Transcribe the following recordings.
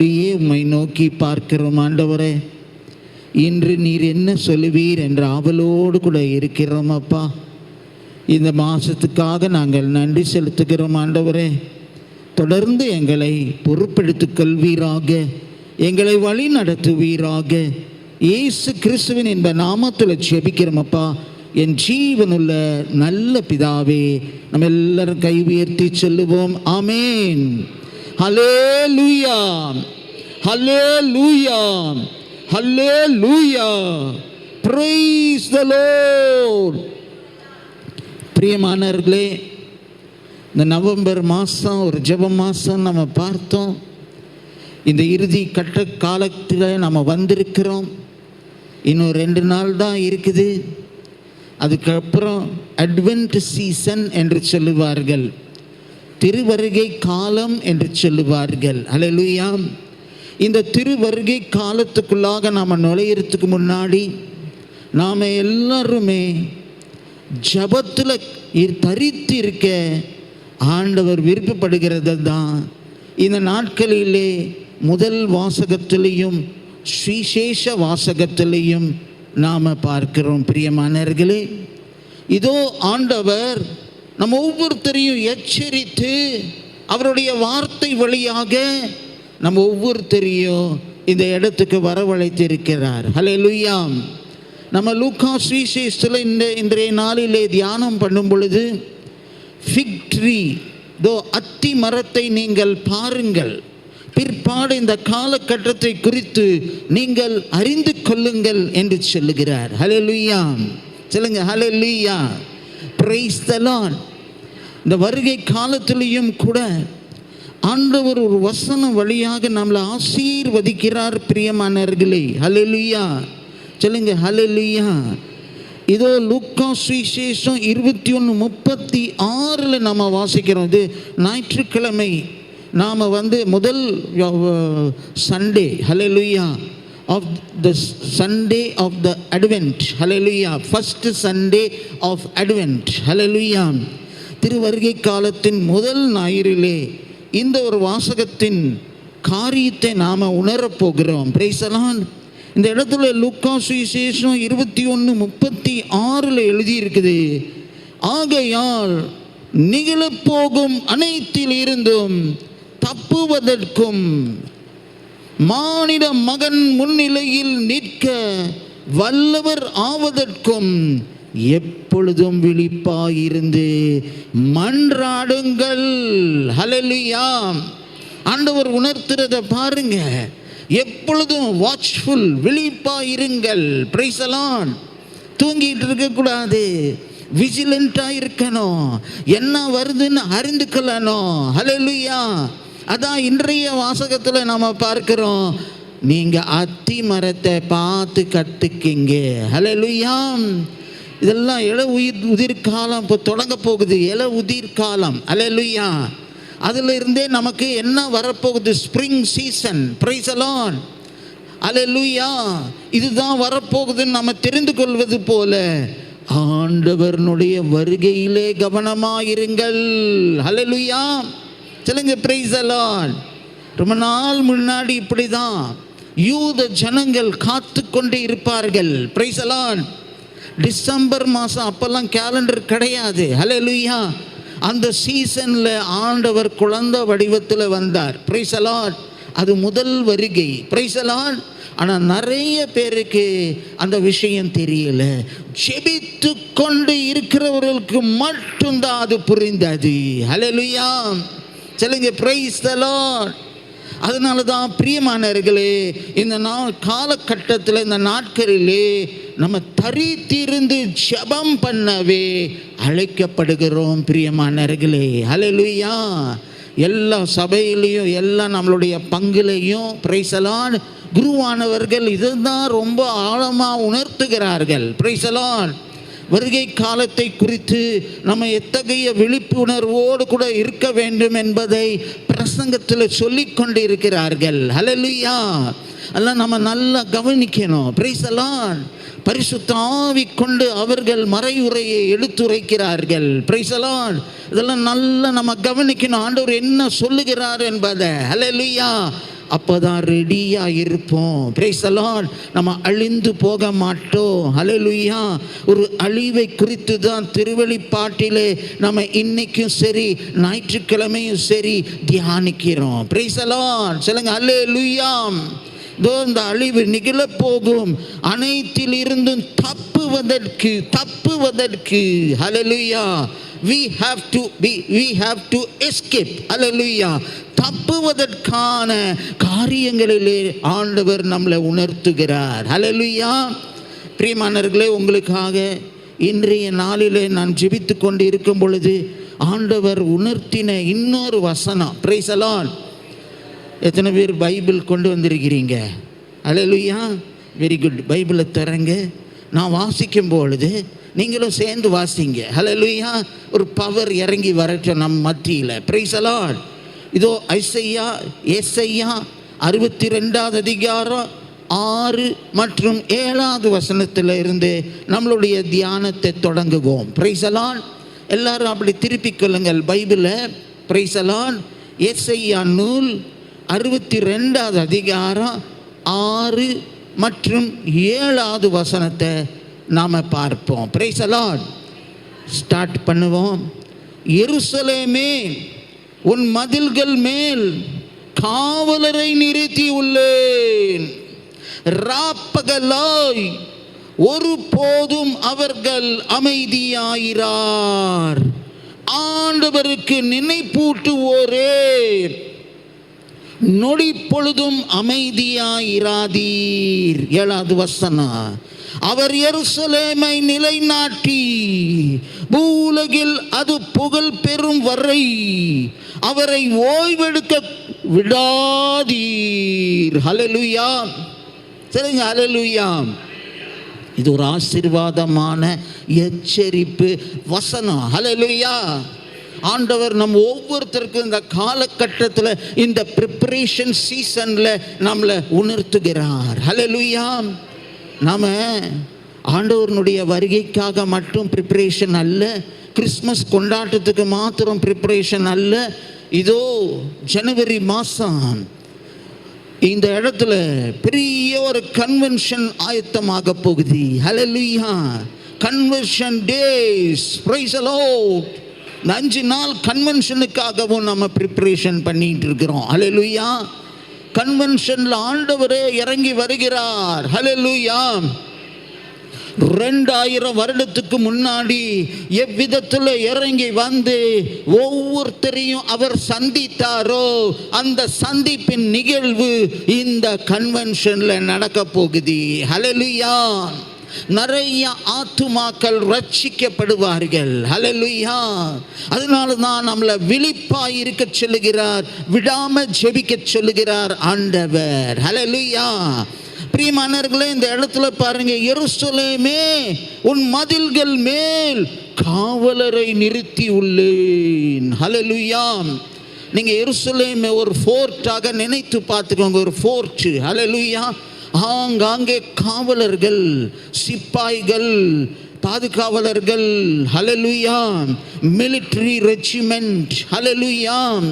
அப்படியே உம்மை நோக்கி பார்க்கிறோம் ஆண்டவரே. இன்று நீர் என்ன சொல்லுவீர் என்ற ஆவலோடு கூட இருக்கிறோம் அப்பா. இந்த மாதத்துக்காக நாங்கள் நன்றி செலுத்துகிறோம் ஆண்டவரே. தொடர்ந்து எங்களை பொறுப்பெடுத்துக் கொள்வீராக. எங்களை வழி நடத்துவீராக. இயேசு கிறிஸ்துவின் இந்த நாமத்தில் ஜெபிக்கிறோம் அப்பா. என் ஜீவனுள்ள நல்ல பிதாவே நம்ம எல்லாரும் கை உயர்த்தி சொல்லுவோம் ஆமேன். ஹலே லூயா ஹலே லூயா ஹலே லூயா பிரைஸ் த லோர் பிரியமானவர்களே இந்த நவம்பர் மாதம் ஒரு ஜப மாதம் நம்ம பார்த்தோம். இந்த இறுதி கட்ட காலத்தில் நம்ம வந்திருக்கிறோம். இன்னும் ரெண்டு நாள் தான் இருக்குது. அதுக்கப்புறம் அட்வென்ட் சீசன் என்று சொல்லுவார்கள். திருவருகை காலம் என்று சொல்லுவார்கள். அல்லேலூயா இந்த திருவருகை காலத்துக்குள்ளாக நாம் நுழையிறதுக்கு முன்னாடி நாம் எல்லாருமே ஜபத்தில் தரித்து இருக்க ஆண்டவர் விருப்பப்படுகிறது தான் இந்த நாட்களிலே முதல் வாசகத்திலையும் ஸ்ரீசேஷ வாசகத்திலையும் நாம் பார்க்கிறோம் பிரியமானவர்களே. இதோ ஆண்டவர் நம்ம ஒவ்வொருத்தரையும் எச்சரித்து அவருடைய வார்த்தை வழியாக நம்ம ஒவ்வொருத்தரையும் இந்த இடத்துக்கு வரவழைத்திருக்கிறார். ஹலே லுயாம் நம்ம லூக்கா ஸ்ரீசேஷத்தில் இந்த இன்றைய நாளிலே தியானம் பண்ணும் பொழுது ஃபிக் ட்ரீ தோ அத்தி மரத்தை நீங்கள் பாருங்கள். பிற்பாடு இந்த காலகட்டத்தை குறித்து நீங்கள் அறிந்து கொள்ளுங்கள் என்று சொல்லுகிறார். ஹலே லுயாம் சொல்லுங்க ஹலே லுயா பிரைஸ் தலான் இந்த வருகை காலத்திலையும் கூட ஆண்டவர் ஒரு வசனம் வழியாக நம்மளை ஆசீர்வதிக்கிறார் பிரியமானவர்களே. ஹலெலுயா சொல்லுங்க ஹலெலுயா இதோ லுக்கா சுவிசேஷம் இருபத்தி ஒன்று முப்பத்தி ஆறில் நம்ம வாசிக்கிறோம். இது ஞாயிற்றுக்கிழமை. நாம் வந்து முதல் Sunday hallelujah of the Sunday of the advent hallelujah first Sunday of advent hallelujah திருவருகை காலத்தின் முதல் ஞாயிறிலே இந்த ஒரு வாசகத்தின் காரியத்தை நாம் உணரப்போகிறோம் பிரேசலான் இந்த இடத்துல லுக்கா சுவிசேஷம் இருபத்தி ஒன்று முப்பத்தி ஆறில் எழுதியிருக்குது. ஆகையால் நிகழப்போகும் அனைத்தில் இருந்தும் தப்புவதற்கும் மானிட மகன் முன்னிலையில் நிற்க வல்லவர் ஆவதற்கும் எப்பொழுதும் விழிப்பாயிருந்து மன்றாடுங்கள். ஹலலுயா ஆண்டவர் உணர்த்துறத பாருங்க. எப்பொழுதும் வாட்ச்ஃபுல் விழிப்பாயிருங்கள். பிரைசலான் தூங்கிட்டு இருக்கக்கூடாது. விஜிலண்ட்டாக இருக்கணும். என்ன வருதுன்னு அறிந்து ஹலலுயா அதான் இன்றைய வாசகத்தில் நம்ம பார்க்குறோம். நீங்கள் அத்தி மரத்தை பார்த்து கற்றுக்கிங்க ஹலலுயாம் இதெல்லாம் இள உயிர் உதிர் காலம் இப்போ தொடங்க போகுது. இள உதிர் காலம். அலையலுயா அதில் இருந்தே நமக்கு என்ன வரப்போகுது? ஸ்ப்ரிங் சீசன் பிரைசலான் அலையலுயா இதுதான் வரப்போகுதுன்னு நம்ம தெரிந்து கொள்வது போல. ஆண்டவர்னுடைய வருகையிலே கவனமாயிருங்கள். ஹலலுயா சொல்லுங்க பிரைசலான் ரொம்ப நாள் முன்னாடி இப்படி தான் யூத ஜனங்கள் காத்து கொண்டு இருப்பார்கள் பிரைசலான் டிசம்பர் மாதம் அப்போல்லாம் கேலண்டர் கிடையாது. ஹலே லுய்யா அந்த சீசனில் ஆண்டவர் குழந்தை வடிவத்தில் வந்தார். பிரைசலாட் அது முதல் வருகை. பிரைசலாட் ஆனால் நிறைய பேருக்கு அந்த விஷயம் தெரியல. ஜெபித்து கொண்டு இருக்கிறவர்களுக்கு மட்டும்தான் அது புரிந்தது. ஹலே லுய்யா சொல்லுங்க பிரைஸ் தலாட் அதனால தான் பிரியமானவர்களே இந்த நாள் காலகட்டத்தில் இந்த நாட்களிலே நம்ம தரித்திருந்து ஜபம் பண்ணவே அழைக்கப்படுகிறோம் பிரியமானவர்களே. ஹலலுயா எல்லா சபையிலையும் எல்லாம் நம்மளுடைய பங்குலையும் பிரைசலான் குருவானவர்கள் இதுதான் ரொம்ப ஆழமாக உணர்த்துகிறார்கள். பிரைசலான் வருகை காலத்தை குறித்து நம்ம எத்தகைய விழிப்புணர்வோடு கூட இருக்க வேண்டும் என்பதை பிரசங்கத்தில் சொல்லி கொண்டு இருக்கிறார்கள் ஹலலுயா எல்லாம் நம்ம நல்லா கவனிக்கணும். பிரைசலான் பரிசுத்த ஆவி கொண்டு அவர்கள் மறையுறையை எடுத்துரைக்கிறார்கள். பிரைசலான் இதெல்லாம் நல்லா நம்ம கவனிக்கணும். ஆண்டவர் என்ன சொல்லுகிறார் என்பதை. ஹலலுயா அப்பதான் ரெடியாக இருப்போம். பிரைசலான் நம்ம அழிந்து போக மாட்டோம். அலலுயா ஒரு அழிவை குறித்து தான் திருவெளிப்பாட்டிலே நம்ம இன்னைக்கும் சரி ஞாயிற்றுக்கிழமையும் சரி தியானிக்கிறோம். பிரைசலான் சொல்லுங்க ஹalleluya லுயாம் இந்த அழிவு நிகழப் போகும் அனைத்தில் இருந்தும் தப்புவதற்கு தப்புவதற்கு hallelujah we have to be we have to escape alleluia தப்புவதற்கான காரியங்களிலே ஆண்டவர் நம்மளை உணர்த்துகிறார். அலலுயா பிரியமானவர்களே உங்களுக்காக இன்றைய நாளிலே நான் ஜெபித்து கொண்டு இருக்கும் பொழுது ஆண்டவர் உணர்த்தின இன்னொரு வசனம். பிரைசலான் எத்தனை பேர் பைபிள் கொண்டு வந்திருக்கிறீங்க? அலையலுயா வெரி குட் பைபிளை தரங்க நான் வாசிக்கும் பொழுது நீங்களும் சேர்ந்து வாசிங்க. ஹலலுயா ஒரு பவர் இறங்கி வரட்டும் நம் மத்தியில். பிரைசலான் இதோ ஐசையா எஸ்ஐயா அறுபத்தி ரெண்டாவது அதிகாரம் ஆறு மற்றும் ஏழாவது வசனத்தில் இருந்து நம்மளுடைய தியானத்தை தொடங்குவோம். பிரைசலான் எல்லாரும் அப்படி திருப்பிக் கொள்ளுங்கள். பைபிளை. பிரைசலான் எஸ்ஐயா நூல் அறுபத்தி ரெண்டாவது அதிகாரம் ஆறு மற்றும் ஏழாவது வசனத்தை நாம் பார்ப்போம். பிரைசலான் ஸ்டார்ட் பண்ணுவோம். எருசலேமே உன் மதில்கள் மேல் காவலரை நிறுத்தி உள்ளேன். ராப்பகலாய் ஒரு போதும் அவர்கள் அமைதியாயிரார். ஆண்டவருக்கு நினைப்பூட்டுவோரே. நொடி பொழுதும் அமைதியாயிராதீர். ஏழாவது வசனா அவர் எருசலேமை நிலைநாட்டி பூலகில் அது புகழ் பெறும் வரை அவரை ஓய்வெடுக்க விடாதீர். ஹலலுயா சரிங்க ஹalleluya. இது ஒரு ஆசீர்வாதமான எச்சரிப்பு வசனம். ஹலலுயா ஆண்டவர் நம்ம ஒவ்வொருத்தருக்கும் இந்த காலகட்டத்தில் இந்த ப்ரிப்பரேஷன் சீசனில் நம்மளை உணர்த்துகிறார். ஹலோ லூயா நாம் ஆண்டவருடைய வருகைக்காக மட்டும் ப்ரிப்பரேஷன் அல்ல கிறிஸ்மஸ் கொண்டாட்டத்துக்கு மாத்திரம் ப்ரிப்பரேஷன் அல்ல. இதோ ஜனவரி மாதம் இந்த இடத்துல பெரிய ஒரு கன்வென்ஷன் ஆயத்தமாக போகுது. Hallelujah convention days praise aloud இந்த அஞ்சு நாள் கன்வென்ஷனுக்காகவும் நம்ம ப்ரிப்ரேஷன் பண்ணிட்டு இருக்கிறோம். ஹலெலுயா கன்வென்ஷனில் ஆண்டவரே இறங்கி வருகிறார். ஹலெலுயா ரெண்டாயிரம் வருடத்துக்கு முன்னாடி எவ்விதத்தில் இறங்கி வந்து ஒவ்வொருத்தரையும் அவர் சந்தித்தாரோ அந்த சந்திப்பின் நிகழ்வு இந்த கன்வென்ஷனில் நடக்க போகுது. ஹலலுயான் நிறைய ஆத்துமாக்கள் ரட்சிக்கப்படுவார்கள். ஹலலுயா அதனால தான் நம்மளை விழிப்பாய் இருக்க சொல்லுகிறார் விடாம ஜெபிக்க சொல்லுகிறார் ஆண்டவர். ஹலலுயா பிரியமானவர்களே இந்த இடத்துல பாருங்க எருசலேமே உன் மதில்கள் மேல் காவலரை நிறுத்தி உள்ளேன். ஹalleluya. நீங்க எருசலேமே ஒரு ஃபோர்ட்டாக நினைத்து பார்த்துக்கோங்க ஒரு ஃபோர்ட் ஹலலுயா ஆங்காங்கே காவலர்கள் சிப்பாய்கள் பாதுகாவலர்கள் ஹலலுயா மிலிட்ரி ரெஜிமெண்ட் ஹலலுயா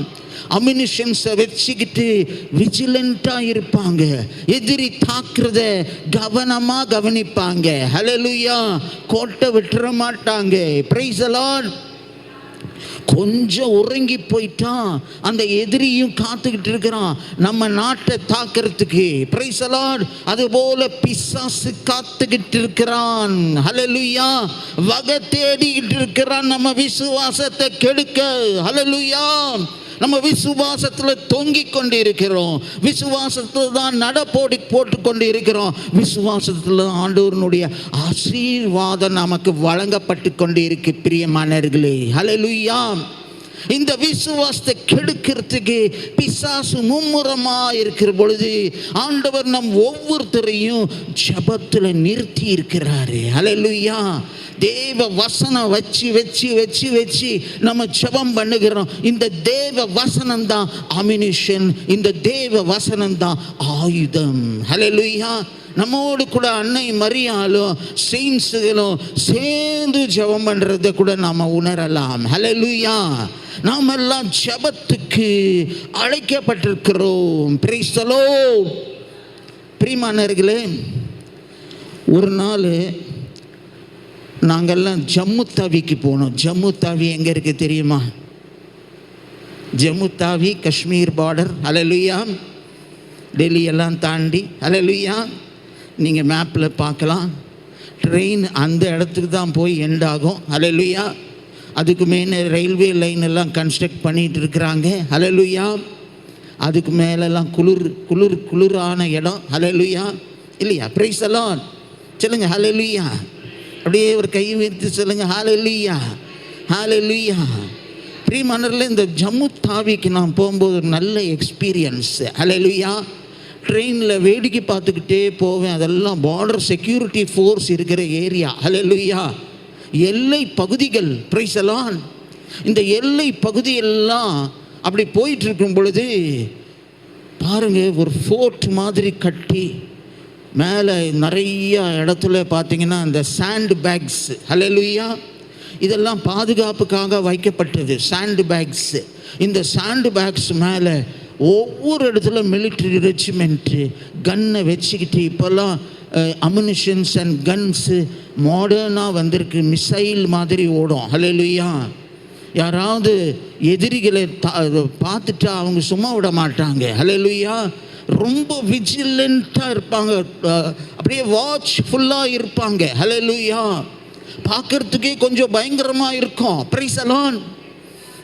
அமினிஷன்ஸை வச்சுக்கிட்டு விஜிலண்ட்டாக இருப்பாங்க. எதிரி தாக்குறத கவனமாக கவனிப்பாங்க. ஹலலுயா கோட்டை விட்டுற மாட்டாங்க. பிரைஸ் அலாட் கொஞ்சம் உறங்கி போயிட்டான் அந்த எதிரியும் காத்துக்கிட்டு இருக்கிறான் நம்ம நாட்டை தாக்கிறதுக்கு பிரைசலாட் அதுபோல பிசாசு காத்துக்கிட்டு இருக்கிறான் ஹலலுயா வகை தேடிக்கிட்டு இருக்கிறான் நம்ம விசுவாசத்தை கெடுக்க. ஹலலுயா நம்ம விசுவாசத்தில் தொங்கிக் கொண்டு இருக்கிறோம் விசுவாசத்தில் தான் நடப்போடி போட்டு கொண்டு இருக்கிறோம் விசுவாசத்தில் ஆண்டவருடைய ஆசீர்வாதம் நமக்கு வழங்கப்பட்டு கொண்டு இருக்கு பிரியமானவர்களே. ஹலலுயா இந்த விசுவாசத்தை கெடுக்கிறதுக்கு பிசாசு மும்முரமா இருக்கிற பொழுது ஆண்டவர் நம் ஒவ்வொருத்தரையும் ஜபத்தில் நிறுத்தி இருக்கிறாரு. ஹalleluya தேவ வசனம் வச்சு வச்சு வச்சு வச்சு நம்ம ஜெபம் பண்ணுகிறோம். இந்த தேவ வசனம் தான் அமினிஷன் இந்த தேவ வசனம் தான் ஆயுதம். ஹalleluya நம்மோடு கூட அன்னை மரியாலும் செயின்ஸுகளும் சேர்ந்து ஜெபம் பண்ணுறதை கூட நாம் உணரலாம். ஹalleluya நாம் எல்லாம் ஜெபத்துக்கு அழைக்கப்பட்டிருக்கிறோம். பிரிசலோ பிரிமானர்களே ஒரு நாள் நாங்கள்லாம் ஜம்மு தாவிக்கு போனோம். ஜம்மு தாவி எங்கே இருக்குது தெரியுமா? ஜம்மு தாவி காஷ்மீர் பார்டர் அலலுயா டெல்லி எல்லாம் தாண்டி. அலலுயா நீங்கள் மேப்பில் பார்க்கலாம். ட்ரெயின் அந்த இடத்துக்கு தான் போய் எண்ட் ஆகும். அலலுயா அதுக்கு மேலே ரயில்வே லைன் எல்லாம் கன்ஸ்ட்ரக்ட் பண்ணிகிட்டு இருக்கிறாங்க. அலலுயா அதுக்கு மேலெல்லாம் குளிர் குளிர் குளிரான இடம். ஹலலுயா இல்லையா? ப்ரைஸ் எல்லாம் சொல்லுங்கள் ஹலலுயா அப்படியே ஒரு கை வைத்து சொல்லுங்க ஹாலலுயா ஹாலலுயா ப்ரீமனரில் இந்த ஜம்மு தாவிக்கு நான் போகும்போது ஒரு நல்ல எக்ஸ்பீரியன்ஸ் அலையிலுயா ட்ரெயினில் வேடிக்கை பார்த்துக்கிட்டே போவேன். அதெல்லாம் பார்டர் செக்யூரிட்டி ஃபோர்ஸ் இருக்கிற ஏரியா அலையிலுயா எல்லை பகுதிகள் பிரைசலான் இந்த எல்லை பகுதியெல்லாம் அப்படி போயிட்டு இருக்கும் பொழுது பாருங்க ஒரு ஃபோர்ட் மாதிரி கட்டி மேலே நிறைய இடத்துல பார்த்தீங்கன்னா இந்த சாண்ட் பேக்ஸ் ஹலலுயா இதெல்லாம் பாதுகாப்புக்காக வைக்கப்பட்டது சாண்ட் பேக்ஸ் இந்த சாண்ட் பேக்ஸ் மேலே ஒவ்வொரு இடத்துல மிலிட்ரி ரெஜிமெண்ட்டு கன்னை வச்சுக்கிட்டு இப்போல்லாம் அமுனிஷன்ஸ் அண்ட் கன்ஸு மாடர்னாக வந்திருக்கு மிசைல் மாதிரி ஓடும் ஹலலுயா யாராவது எதிரிகளை தா பார்த்துட்டா அவங்க சும்மா விட மாட்டாங்க ஹலலுயா ரொம்ப விஜிலண்ட்டாக இருப்பாங்க. அப்படியே வாட்ச் ஃபுல்லாக இருப்பாங்க. ஹலலுயா பார்க்கறதுக்கே கொஞ்சம் பயங்கரமாக இருக்கும். பிரைசலான்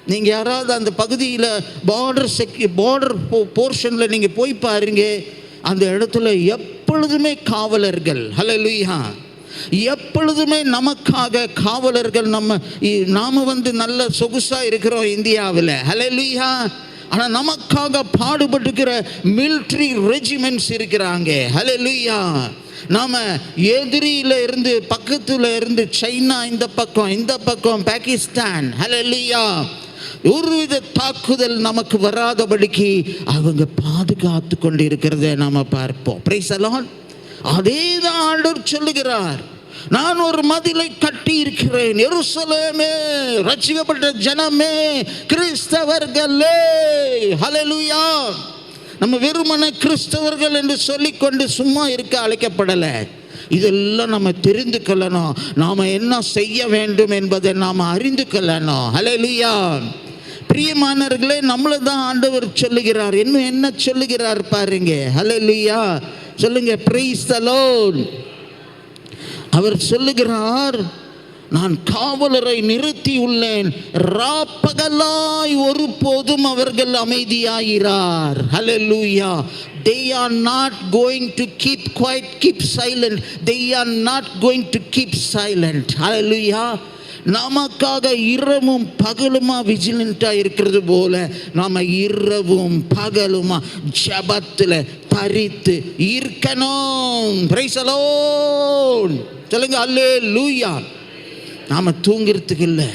நீங்கள் யாராவது அந்த பகுதியில் பார்டர் செக்யூ பார்டர் போ போர்ஷனில் நீங்கள் போய் பாருங்க. அந்த இடத்துல எப்பொழுதுமே காவலர்கள். ஹலலுயா எப்பொழுதுமே நமக்காக காவலர்கள் நம்ம இ- நாம வந்து நல்ல சொகுசாக இருக்கிறோம் இந்தியாவில். ஹலலுயா ஆனால் நமக்காக பாடுபட்டுக்கிற மிலிட்ரி ரெஜிமெண்ட்ஸ் இருக்கிறாங்க. ஹலோ லூயா நாம் எதிரியில இருந்து பக்கத்தில் இருந்து சைனா இந்த பக்கம் இந்த பக்கம் பாகிஸ்தான். ஹலலுயா ஒருவித தாக்குதல் நமக்கு வராதபடிக்கு அவங்க பாதுகாத்து கொண்டு இருக்கிறத நாம் பார்ப்போம். பிரைசலான் அதே தான் ஆண்டவர் சொல்லுகிறார். நான் ஒரு மதிலை கட்டி இருக்கிறேன் எருசலேமே ரசிக்கப்பட்ட ஜனமே கிறிஸ்தவர்களே. ஹலலுயா நம்ம வெறுமன கிறிஸ்தவர்கள் என்று சொல்லிக்கொண்டு சும்மா இருக்க அழைக்கப்படலை. இதெல்லாம் நம்ம தெரிந்து கொள்ளணும். நாம் என்ன செய்ய வேண்டும் என்பதை நாம் அறிந்து கொள்ளணும். ஹalleluya. பிரியமானவர்களே நம்மளை தான் ஆண்டவர் சொல்லுகிறார். இன்னும் என்ன சொல்லுகிறார் பாருங்க. ஹalleluya. சொல்லுங்க பிரைஸ் தலோன் அவர் சொல்லுகிறார் நான் காவலரை நிறுத்தி உள்ளேன் ராப்பகலாய் ஒருபோதும் அவர்கள் அமைதியாயிரார். Hallelujah they are not going to keep quiet keep silent. They are not going to keep silent. Hallelujah. நமக்காக இரவும் பகலுமா விஜிலண்ட்டாக இருக்கிறது போல நாம் இரவும் பகலுமா ஜபத்தில் தரித்து இருக்கணும். பிரைசலோன். சொல்லுங்க அல்லே லூயா நாம் தூங்கிறதுக்கு இல்லை.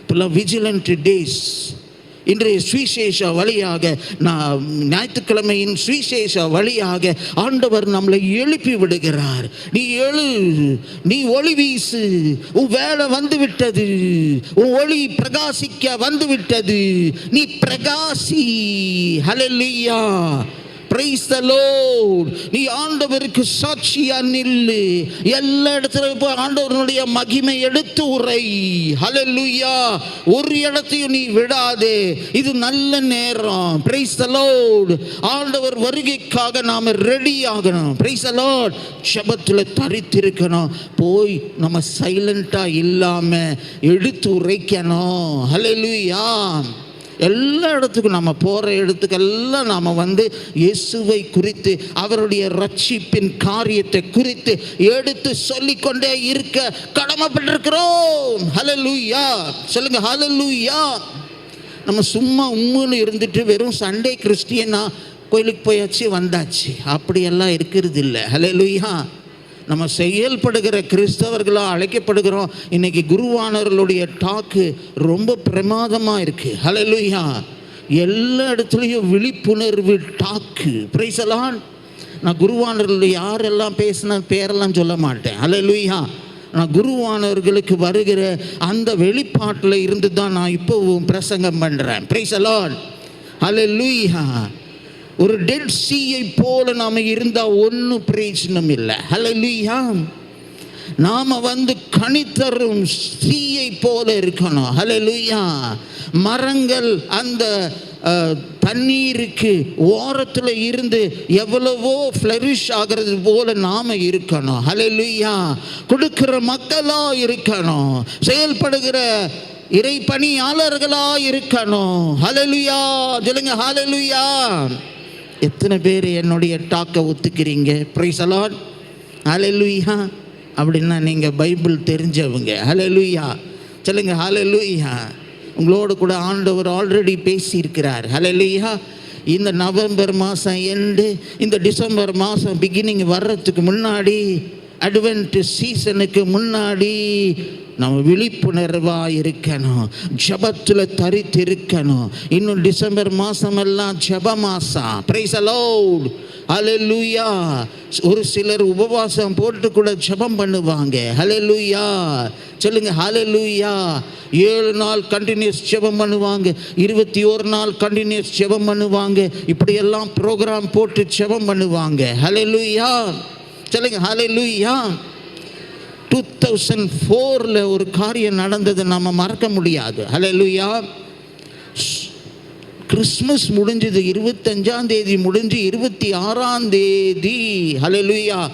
இப்போல்லாம் விஜிலண்ட் டேஸ் இன்றைய சுவிசேஷ வழியாக நான் ஞாயிற்றுக்கிழமையின் சுவிசேஷ வழியாக ஆண்டவர் நம்மளை எழுப்பி விடுகிறார். நீ எழு நீ ஒளி வீசு. உன் வேலை வந்து விட்டது உன் ஒளி பிரகாசிக்க வந்து விட்டது நீ பிரகாசி. ஹalleluya பிரைஸ் த லோட் நீ ஆண்டவருக்கு சாட்சியா நில்லு. எல்லா இடத்துல போய் ஆண்டவருடைய மகிமை எடுத்து உரை. ஹalleluya ஒரு இடத்தையும் நீ விடாதே. இது நல்ல நேரம். பிரைஸ் த லோட் ஆண்டவர் வருகைக்காக நாம ரெடி ஆகணும். பிரைஸ் த லோட் ஜெபத்தில் தரித்திருக்கணும். போய் நம்ம சைலண்டா இல்லாம எடுத்து உரைக்கணும். ஹalleluya எல்லா இடத்துக்கும் நம்ம போகிற இடத்துக்கெல்லாம் நாம் வந்து இயேசுவை குறித்து அவருடைய ரட்சிப்பின் காரியத்தை குறித்து எடுத்து சொல்லிக்கொண்டே இருக்க கடமைப்பட்டிருக்கிறோம். ஹலலூயா சொல்லுங்க ஹலலூயா நம்ம சும்மா உம்முன்னு இருந்துட்டு வெறும் சண்டே கிறிஸ்டியனா கோயிலுக்கு போயாச்சு வந்தாச்சு. அப்படியெல்லாம் இருக்கிறது இல்லை ஹalleluya நம்ம செயல்படுகிற கிறிஸ்தவர்களாக அழைக்கப்படுகிறோம். இன்னைக்கு குருவானவர்களுடைய டாக்கு ரொம்ப பிரமாதமாக இருக்குது ஹலலுயா எல்லா இடத்துலையும் விழிப்புணர்வு டாக்கு பிரைசலான் நான் குருவானவர்கள் யாரெல்லாம் பேசின பேரெல்லாம் சொல்ல மாட்டேன். ஹலலுயா நான் குருவானவர்களுக்கு வருகிற அந்த வெளிப்பாட்டில் இருந்து தான் நான் இப்போவும் பிரசங்கம் பண்ணுறேன் பிரைசலான் ஹலலுயா ஒரு டெட் சீயை போல நாம இருந்தால் ஒன்றும் பிரயோஜனம் இல்லை. ஹலலியா நாம வந்து கனித்தரும் சீயை போல இருக்கணும். ஹலலுயா மரங்கள் அந்த தண்ணீருக்கு ஓரத்தில் இருந்து எவ்வளவோ ஃப்ளரிஷ் ஆகிறது போல நாம் இருக்கணும். ஹலலுயா கொடுக்கிற மக்களாக இருக்கணும். செயல்படுகிற இறை பணியாளர்களாக இருக்கணும். ஹலலுயா சொல்லுங்க ஹலலுயா எத்தனை பேர் என்னுடைய டாக்கை ஒத்துக்கிறீங்க? பிரைஸ் அலாட் ஹalleluya அப்படின்னா நீங்கள் பைபிள் தெரிஞ்சவங்க. ஹalleluya சொல்லுங்கள் ஹalleluya உங்களோடு கூட ஆண்டவர் ஆல்ரெடி பேசியிருக்கிறார். ஹalleluya இந்த நவம்பர் மாதம் எண்டு இந்த டிசம்பர் மாதம் பிகினிங் வர்றதுக்கு முன்னாடி அட்வென்ட் சீசனுக்கு முன்னாடி நம்ம விழிப்புணர்வாக இருக்கணும் ஜபத்தில் தரித்து இருக்கணும் இன்னும் டிசம்பர் மாதமெல்லாம் ஜப மாதம் பிரைஸ் அலோட் லூயா ஒரு சிலர் உபவாசம் போட்டு கூட ஜெபம் பண்ணுவாங்க. ஹalleluya சொல்லுங்க லூயா ஏழு நாள் கண்டினியூஸ் ஜெபம் பண்ணுவாங்க. இருபத்தி ஒரு நாள் கண்டினியூஸ் ஜெபம் பண்ணுவாங்க. இப்படியெல்லாம் ப்ரோக்ராம் போட்டு ஜெபம் பண்ணுவாங்க. ஹalleluya சொல்லுங்க லூயா டூ தௌசண்ட் ஃபோரில் ஒரு காரியம் நடந்தது நம்ம மறக்க முடியாது. ஹalleluya கிறிஸ்மஸ் முடிஞ்சது இருபத்தஞ்சாம் தேதி முடிஞ்சு இருபத்தி ஆறாம் தேதி. ஹalleluya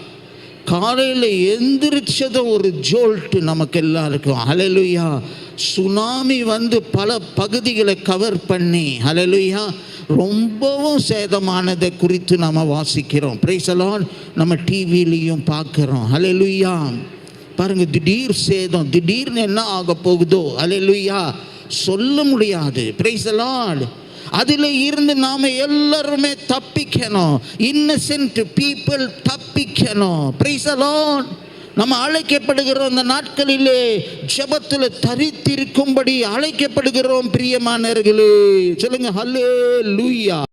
காலையில் எந்திரிச்சதும் ஒரு ஜோல்ட்டு நமக்கு எல்லாருக்கும். ஹலலுயா சுனாமி வந்து பல பகுதிகளை கவர் பண்ணி. ஹலலுயா ரொம்பவும் சேதமானதை குறித்து நம்ம வாசிக்கிறோம். பிரைசலான் நம்ம டிவிலையும் பார்க்குறோம். ஹலலுயா பாருங்க திடீர் சேதம் திடீர்னு என்ன ஆக போகுதோ அலையா சொல்ல முடியாது. பிரைசலான் அதில் இருந்து நாம எல்லாருமே தப்பிக்கணும். Innocent people தப்பிக்கணும். பிரைசலான் நம்ம அழைக்கப்படுகிறோம் அந்த நாட்களிலே ஜெபத்தில் தரித்திருக்கும்படி அழைக்கப்படுகிறோம் பிரியமானர்களே சொல்லுங்க ஹலே லூயா